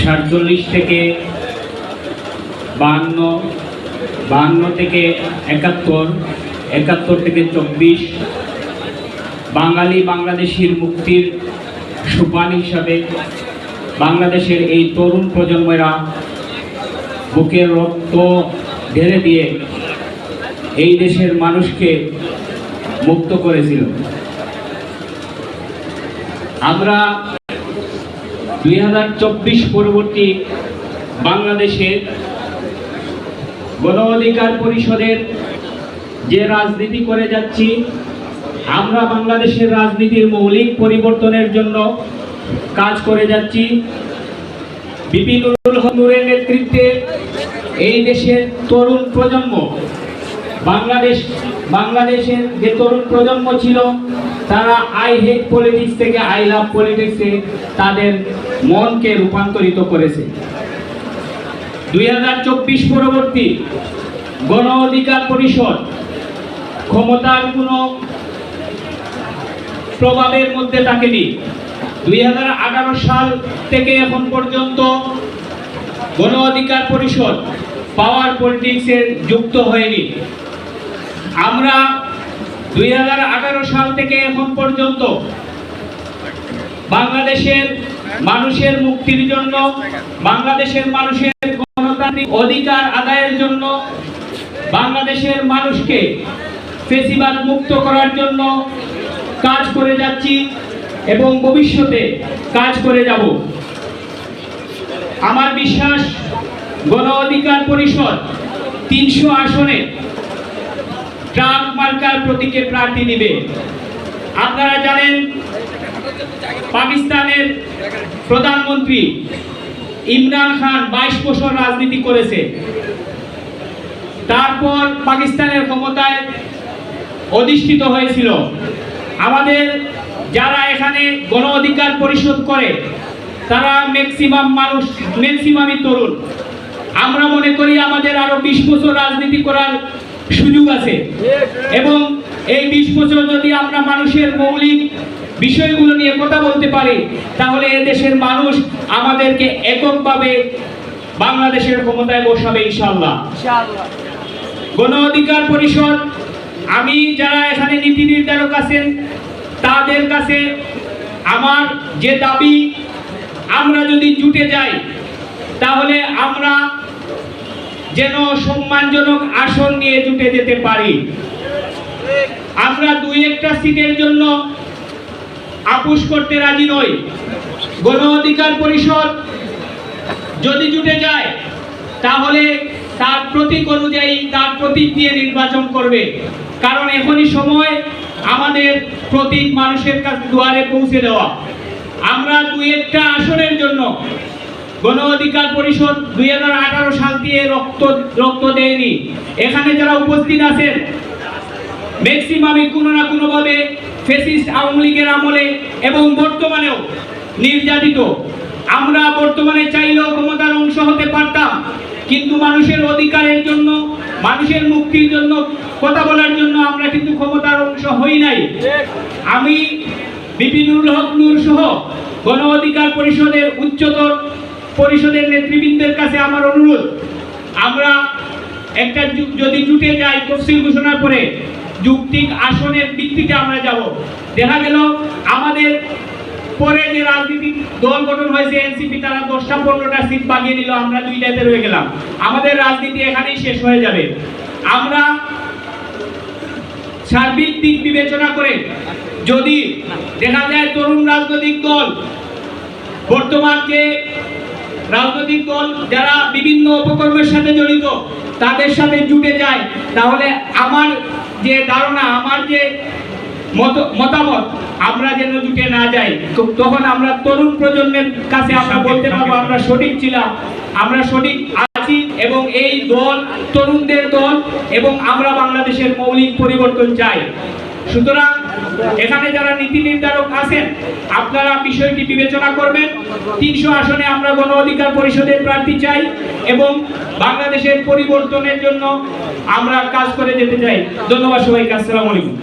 সাতচল্লিশ থেকে বাহান্ন বাহান্ন থেকে একাত্তর একাত্তর থেকে চব্বিশ, বাঙালি বাংলাদেশের মুক্তির সোপান হিসাবে বাংলাদেশের এই তরুণ প্রজন্মেরা বুকের রক্ত ঢেলে দিয়ে এই দেশের মানুষকে মুক্ত করেছিল। আমরা দুই হাজার চব্বিশ পরবর্তী বাংলাদেশের গণ অধিকার পরিষদের যে রাজনীতি করে যাচ্ছি, আমরা বাংলাদেশের রাজনীতির মৌলিক পরিবর্তনের জন্য কাজ করে যাচ্ছি। বিপিনুল হক নূরের নেতৃত্বে এই দেশের তরুণ প্রজন্ম বাংলাদেশ, বাংলাদেশের যে তরুণ প্রজন্ম ছিল, তারা আই হেট পলিটিক্স থেকে আই লাভ পলিটিক্সে তাদের মনকে রূপান্তরিত করেছে। দুই হাজার চব্বিশ পরবর্তী গণ অধিকার পরিষদ ক্ষমতার কোনো প্রভাবের মধ্যে থাকেনি। দুই হাজার আঠারো সাল থেকে এখন পর্যন্ত গণ অধিকার পরিষদ পাওয়ার পলিটিক্সে যুক্ত হয়নি। আমরা দুই হাজার আঠারো সাল থেকে এখন পর্যন্ত বাংলাদেশের মানুষের মুক্তির জন্য, বাংলাদেশের মানুষের গণতান্ত্রিক অধিকার আদায়ের জন্য, বাংলাদেশের মানুষকে ফেসিবাদ মুক্ত করার জন্য কাজ করে যাচ্ছি এবং ভবিষ্যতে কাজ করে যাব। আমার বিশ্বাস, গণ অধিকার পরিষদ তিনশো আসনে ট্রাম্প মার্কার প্রতীকে প্রার্থী নিবে। আপনারা জানেন, পাকিস্তানের প্রধানমন্ত্রী ইমরান খান বাইশ বছর রাজনীতি করেছে। তারপর পাকিস্তানের ক্ষমতায় অধিষ্ঠিত হয়েছিল। আমাদের যারা এখানে গণ অধিকার পরিশোধ করে, তারা ম্যাক্সিমাম মানুষ ম্যাক্সিমামই তরুণ। আমরা মনে করি আমাদের আরও বিশ বছর রাজনীতি করার সুযোগ আছে। এবং এই বিশ বছর যদি আমরা মানুষের মৌলিক বিষয়গুলো নিয়ে কথা বলতে পারি তাহলে এ দেশের মানুষ আমাদেরকে এককভাবে বাংলাদেশের ক্ষমতায় বসাবে ইনশাল্লাহ গণ অধিকার পরিষদ আমি যারা এখানে নীতি নির্ধারক আছেন তাদের কাছে আমার যে দাবি আমরা যদি জুটে যাই তাহলে আমরা যেন সম্মানজনক আসন নিয়ে জুটে যেতে পারি। আমরা দুই একটা সিটের জন্য আপোষ করতে রাজি নই। গণ অধিকার পরিষদ যদি জুটে যায়, তাহলে তার প্রতীক অনুযায়ী তার প্রতীক দিয়ে নির্বাচন করবে। কারণ এখনই সময় আমাদের প্রতীক মানুষের কাছে দুয়ারে পৌঁছে দেওয়া। আমরা দুই একটা আসনের জন্য গণ অধিকার পরিষদ দুই হাজার আঠারো সাল দিয়ে রক্ত রক্ত দেয়নি। এখানে যারা উপস্থিত আছেন ম্যাক্সিমামই কোনো না কোনোভাবে ফেসিস্ট আওয়ামী লীগের আমলে এবং বর্তমানেও নির্যাতিত। আমরা বর্তমানে চাইলেও ক্ষমতার অংশ হতে পারতাম, কিন্তু মানুষের অধিকারের জন্য, মানুষের মুক্তির জন্য, কথা বলার জন্য আমরা কিন্তু ক্ষমতার অংশ হই নাই। আমি বিপিনুল হক সহ গণ অধিকার পরিষদের উচ্চতর পরিষদের নেতৃবৃন্দের কাছে আমার অনুরোধ, আমরা একটা যদি জুটে যাই তফসিল ঘোষণার পরে, যুক্তিক আসনের ভিত্তিতে আমরা যাব। দেখা গেল আমাদের পরে যে রাজনীতিক দল গঠন হয়েছে, এনসিপি, তারা দশটা পনেরোটা সিট বাগিয়ে নিল আমরা দুইটাতে রয়ে গেলাম। আমাদের রাজনীতি এখানেই শেষ হয়ে যাবে। আমরা সার্বিক দিক বিবেচনা করে যদি দেখা যায় তরুণ রাজনৈতিক দল বর্তমান যে রাজনৈতিক দল যারা বিভিন্ন উপকর্মের সাথে জড়িত তাদের সাথে জুটে যায়। তাহলে আমার যে ধারণা আমার যে মত- মতামত আমরা যেন জুটে না যাই। তো- তখন আমরা তরুণ প্রজন্মের কাছে আমরা বলতে পারব আমরা সঠিক ছিলাম। আমরা সঠিক আছি এবং এই দল তরুণদের দল এবং আমরা বাংলাদেশের মৌলিক পরিবর্তন চাই। সুতরাং এখানে যারা নীতি নির্ধারক আছেন, আপনারা বিষয়টি বিবেচনা করবেন। তিনশো আসনে আমরা গণ অধিকার পরিষদের প্রার্থী চাই এবং বাংলাদেশের পরিবর্তনের জন্য আমরা কাজ করে যেতে চাই। ধন্যবাদ সবাইকে, আসসালামু আলাইকুম।